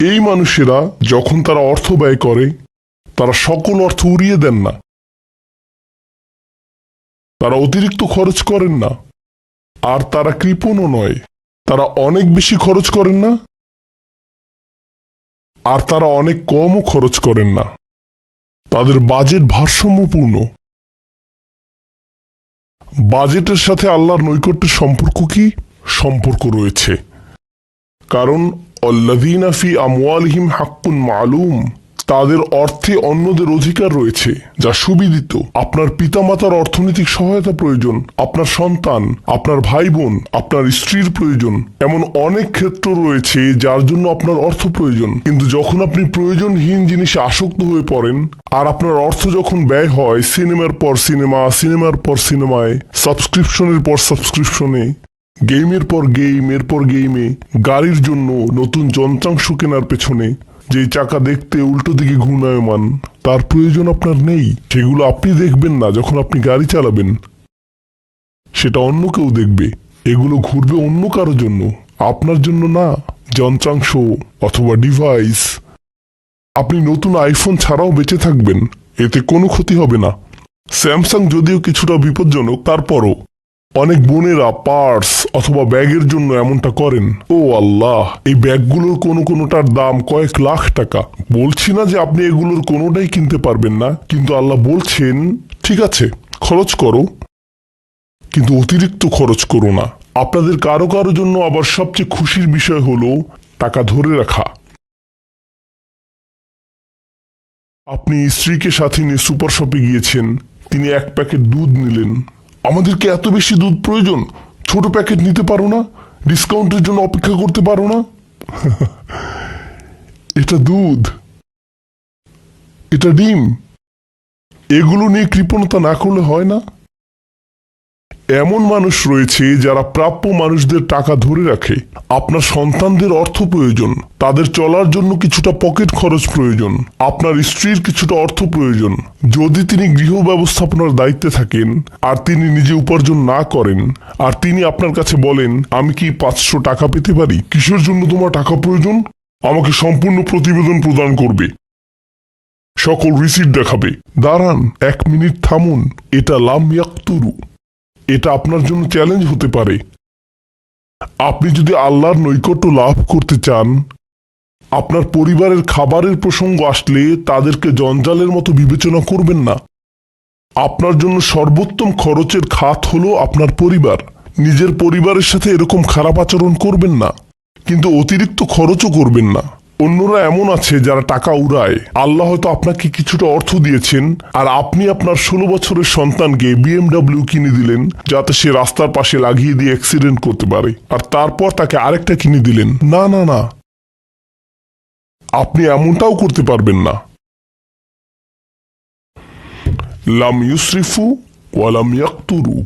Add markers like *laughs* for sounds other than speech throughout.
এই মানুষেরা যখন তারা অর্থ ব্যয় করে, তারা সকল অর্থ উড়িয়ে দেন না। তারা অতিরিক্ত খরচ করেন না। আর তারা কৃপণও নয়। তারা অনেক বেশি খরচ করেন না। আর তারা অনেক কমও খরচ করেন না। তাদের বাজেট ভারসাম্যপূর্ণ। বাজেটের সাথে আল্লাহর নৈকট্যের সম্পর্ক কি? সম্পর্ক রয়েছে। কারণ হাক্কুন মালুম। তাদের অর্থে অন্যদের অধিকার রয়েছে, যা সুবিদিত। আপনার পিতামাতার অর্থনৈতিক সহায়তা প্রয়োজন, আপনার সন্তান, আপনার ভাই বোন আপনার স্ত্রীর প্রয়োজন। এমন অনেক ক্ষেত্র রয়েছে যার জন্য আপনার অর্থ প্রয়োজন। কিন্তু যখন আপনি প্রয়োজনহীন জিনিসে আসক্ত হয়ে পড়েন, আর আপনার অর্থ যখন ব্যয় হয় সিনেমার পর সিনেমা, সিনেমার পর সিনেমায়, সাবস্ক্রিপশনের পর সাবস্ক্রিপশনে গেমের পর গেম এরপর গেমে গাড়ির জন্য নতুন যন্ত্রাংশ কেনার পেছনে যে চাকা দেখতে উল্টো দিকে ঘূর্ণায়মান, তার প্রয়োজন আপনার নেই। সেগুলো আপনি দেখবেন না যখন আপনি গাড়ি চালাবেন। সেটা অন্য কেউ দেখবে। এগুলো ঘুরবে অন্য কারোর জন্য। আপনার জন্য না, যন্ত্রাংশ অথবা ডিভাইস আপনি নতুন আইফোন ছাড়াও বেঁচে থাকবেন। এতে কোনো ক্ষতি হবে না। স্যামসাং যদিও কিছুটা বিপজ্জনক, তারপরও অনেক বোনেরা পার্স অথবা ব্যাগের জন্য এমনটা করেন। ও আল্লাহ, এই ব্যাগগুলোর কোনো কোনোটার দাম কয়েক লাখ টাকা। বলছি না যে আপনি এগুলোর কোনোটাই কিনতে পারবেন না, কিন্তু আল্লাহ বলছেন, ঠিক আছে, খরচ করো। কিন্তু অতিরিক্ত খরচ করো না। আপনাদের কারও কারও জন্য আবার সবচেয়ে খুশির বিষয় হলো টাকা ধরে রাখা। আপনি স্ত্রীকে সাথে নিয়ে সুপার শপে গিয়েছেন, তিনি এক প্যাকেট দুধ নিলেন। আমাদেরকে এত বেশি দুধ প্রয়োজন? ছোট প্যাকেট নিতে পারো না? ডিসকাউন্টের জন্য অপেক্ষা করতে পারো না? *laughs* এটা দুধ। এটা ডিম। এগুলো নিয়ে কৃপণতা না করলে হয় না? এমন মানুষ রয়েছে যারা প্রাপ্য মানুষদের টাকা ধরে রাখে। আপনার সন্তানদের অর্থ প্রয়োজন, তাদের চলার জন্য কিছুটা পকেট খরচ প্রয়োজন, আপনার স্ত্রীর কিছুটা অর্থ প্রয়োজন। যদি তিনি গৃহ ব্যবস্থাপনার দায়িত্বে থাকেন, আর তিনি নিজে উপার্জন না করেন, আর তিনি আপনার কাছে বলেন, আমি কি পাঁচশো টাকা পেতে পারি? কিসের জন্য তোমার টাকা প্রয়োজন? আমাকে সম্পূর্ণ প্রতিবেদন প্রদান করবে। সকল রিসিট দেখাবে। দাঁড়ান, এক মিনিট থামুন। এটা লাম ইয়াক্তুরু। এটা আপনার জন্য চ্যালেঞ্জ হতে পারে। আপনি যদি আল্লাহর নৈকট্য লাভ করতে চান, আপনার পরিবারের খাবারের প্রসঙ্গ আসলে তাদেরকে জঞ্জালের মতো বিবেচনা করবেন না। আপনার জন্য সর্বোত্তম খরচের খাত হলো আপনার পরিবার। নিজের পরিবারের সাথে এরকম খারাপ আচরণ করবেন না, কিন্তু অতিরিক্ত খরচও করবেন না। অন্যরা এমন আছে যারা টাকা উড়ায়। আল্লাহ হয়তো আপনাকে কিছুটা অর্থ দিয়েছেন, আর আপনি আপনার ষোলো বছরের সন্তানকে বিএমডাব্লিউ কিনে দিলেন, যাতে সে রাস্তার পাশে লাগিয়ে দিয়ে অ্যাক্সিডেন্ট করতে পারে। আর তারপর তাকে আরেকটা কিনে দিলেন। না না না। আপনি এমনটাও করতে পারবেন না। লাম ইউসরিফু ওয়ালাম ইয়াকতুরু,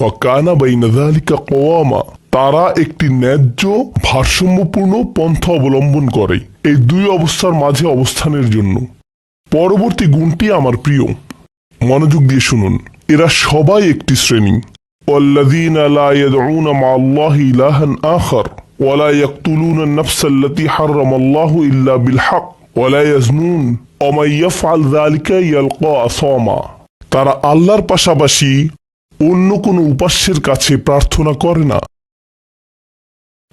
ওয়া কানা বাইনা যালিকা কওয়ামা। তারা একটি ন্যায্য ভারসাম্যপূর্ণ পন্থা অবলম্বন করে এই দুই অবস্থার মাঝে অবস্থানের জন্য পরবর্তী গুণটি আমার প্রিয় মনোযোগ দিয়ে শুনুন এরা সবাই একটি শ্রেণী والذين لا يدعون مع الله إلها آخر ولا يقتلون النفس التي حرم الله إلا بالحق ولا يزنون ومن يفعل ذلك يلقى أثاما তারা আল্লাহর পাশাপাশি অন্য কোনো উপাস্যের কাছে প্রার্থনা করে না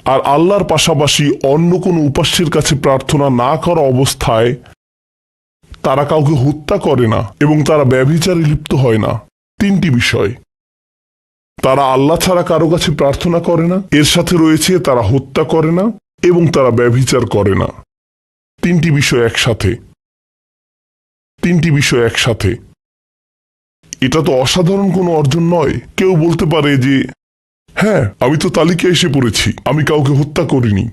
আর আল্লাহর পাশাপাশি অন্য কোনো উপাস্যের কাছে প্রার্থনা না করা অবস্থায় তারা কাউকে হত্যা করে না এবং তারা ব্যভিচারে লিপ্ত হয় না। তিনটি বিষয়। তারা আল্লাহ ছাড়া কারও কাছে প্রার্থনা করে না, এর সাথে রয়েছে তারা হত্যা করে না এবং তারা ব্যভিচার করে না। তিনটি বিষয় একসাথে। তিনটি বিষয় একসাথে। এটা তো অসাধারণ কোনো অর্জন নয়। কেউ বলতে পারে যে হ্যাঁ আমি তো তালিকায় এসে পড়েছি। আমি কাউকে হত্যা করিনি।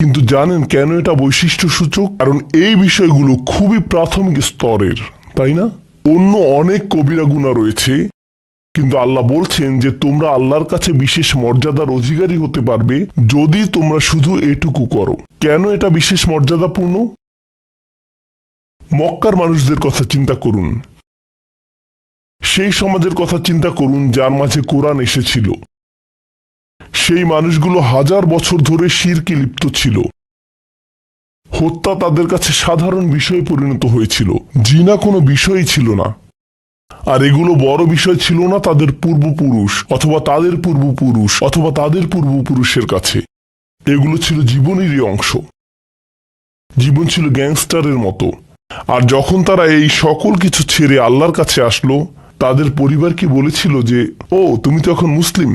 কিন্তু জানেন কেন এটা বৈশিষ্ট্য সূচক কারণ এই বিষয়গুলো খুবই প্রাথমিক স্তরের, তাই না? অন্য অনেক কবিরা গুণা রয়েছে, কিন্তু আল্লাহ বলছেন যে তোমরা আল্লাহর কাছে বিশেষ মর্যাদার অধিকারী হতে পারবে যদি তোমরা শুধু এটুকু করো। কেন এটা বিশেষ মর্যাদাপূর্ণ? মক্কার মানুষদের কথা চিন্তা করুন। সেই সমাজের কথা চিন্তা করুন, যার মাঝে কোরআন এসেছিল। সেই মানুষগুলো হাজার বছর ধরে শিরকে লিপ্ত ছিল। হত্যা তাদের কাছে সাধারণ বিষয়ে পরিণত হয়েছিল। জিনা কোনো বিষয়ই ছিল না। আর এগুলো বড় বিষয় ছিল না তাদের পূর্বপুরুষ, অথবা তাদের পূর্বপুরুষ, অথবা তাদের পূর্বপুরুষের কাছে। এগুলো ছিল জীবনেরই অংশ। জীবন ছিল গ্যাংস্টারের মতো। আর যখন তারা এই সকল কিছু ছেড়ে আল্লাহর কাছে আসলো তাদের পরিবারকে বলেছিল যে, ও, তুমি তো এখন মুসলিম।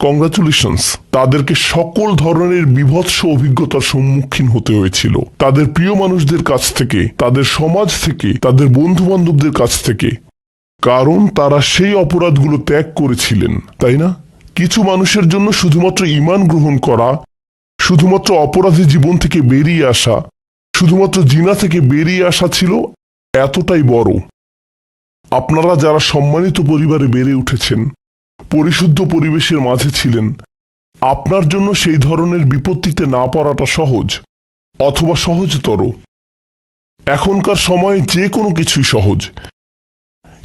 কংগ্রাচুলেশনস তাদেরকে সকল ধরনের বিভৎস অভিজ্ঞতার সম্মুখীন হতে হয়েছিল। তাদের প্রিয় মানুষদের কাছ থেকে, তাদের সমাজ থেকে, তাদের বন্ধু বান্ধবদের কাছ থেকে। কারণ তারা সেই অপরাধগুলো ত্যাগ করেছিলেন, তাই না? কিছু মানুষের জন্য শুধুমাত্র ইমান গ্রহণ করা, শুধুমাত্র অপরাধী জীবন থেকে বেরিয়ে আসা, শুধুমাত্র জিনা থেকে বেরিয়ে আসা ছিল এতটাই বড়। আপনারা যারা সম্মানিত পরিবারে বেড়ে উঠেছেন, পরিশুদ্ধ পরিবেশের মাঝে ছিলেন, আপনার জন্য সেই ধরনের বিপত্তিতে না পড়াটা সহজ অথবা সহজতর। এখনকার সময়ে যে কোনো কিছুই সহজ।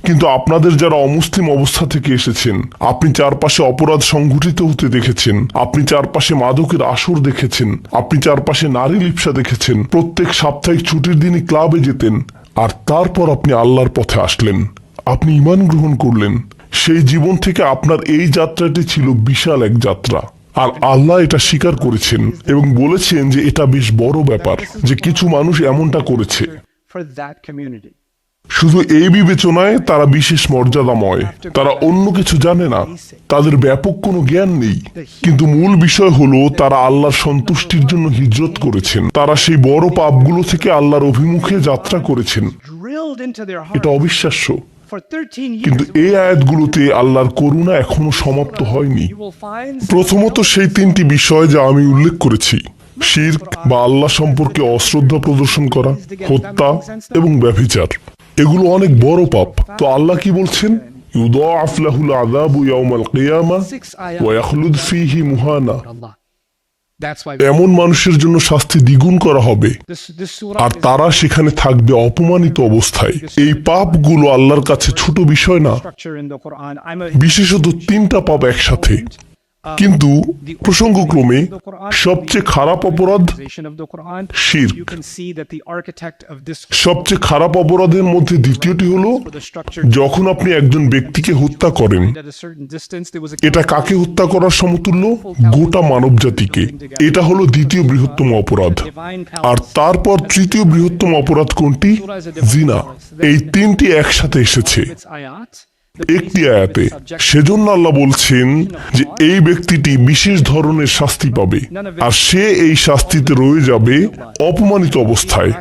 কিন্তু আপনাদের যারা অমুসলিম অবস্থা থেকে এসেছেন, আপনি চারপাশে অপরাধ সংঘটিত হতে দেখেছেন, আপনি চারপাশে মাদকের আসর দেখেছেন, আপনি চারপাশে নারী লিপসা দেখেছেন, প্রত্যেক সাপ্তাহিক ছুটির দিনই ক্লাবে যেতেন আর তারপর আপনি আল্লাহর পথে আসলেন। আপনি ইমান গ্রহণ করলেন। সেই জীবন থেকে আপনার এই যাত্রাটি ছিল বিশাল এক যাত্রা। আর আল্লাহ এটা স্বীকার করেছেন এবং বলেছেন যে এটা বেশ বড় ব্যাপার যে কিছু মানুষ এমনটা করেছে. শুধু এই বিবেচনায় তারা বিশেষ মর্যাদাময়। তারা অন্য কিছু জানে না। তাদের ব্যাপক কোনো জ্ঞান নেই। কিন্তু মূল বিষয় হলো, তারা আল্লাহর সন্তুষ্টির জন্য হিজরত করেছেন। তারা সেই বড় পাপগুলো থেকে আল্লাহর অভিমুখে যাত্রা করেছেন। এটা অবিশ্বাস্য। কিন্তু এই আয়াতগুলোতে আল্লাহর করুণা এখনও সমাপ্ত হয়নি। প্রথমত সেই তিনটি বিষয় যা আমি উল্লেখ করেছি। শির্ক বা আল্লাহ সম্পর্কে অশ্রদ্ধা প্রদর্শন করা, হত্যা এবং ব্যভিচার। এগুলো অনেক বড় পাপ। তো আল্লাহ কি বলছেন? ayat. ওয়া ইয়াখলুদ ফীহি মুহানা। Allah. That's why এমন মানুষের জন্য শাস্তি দ্বিগুণ করা হবে। আর তারা সেখানে থাকবে অপমানিত অবস্থায়। এই পাপগুলো আল্লাহর কাছে ছোট বিষয় না। বিশেষত তিনটা পাপ একসাথে। কিন্তু প্রসঙ্গক্রমে সবচেয়ে খারাপ অপরাধ. শির্ক। সবচেয়ে খারাপ অপরাধের মধ্যে দ্বিতীয়টি হলো যখন আপনি একজন ব্যক্তিকে হত্যা করেন এটা কাকে হত্যা করার সমতুল্য? গোটা মানব জাতিকে। এটা হলো দ্বিতীয় বৃহত্তম অপরাধ। আর তারপর তৃতীয় বৃহত্তম অপরাধ কোনটি? জিনা। এই তিনটি একসাথে এসেছে. একটি আয়াতে সেজন্য আল্লাহ বলছেন যে এই ব্যক্তিটি বিশেষ ধরনের শাস্তি পাবে। আর সে এই শাস্তিতে রয়ে যাবে অপমানিত অবস্থায়।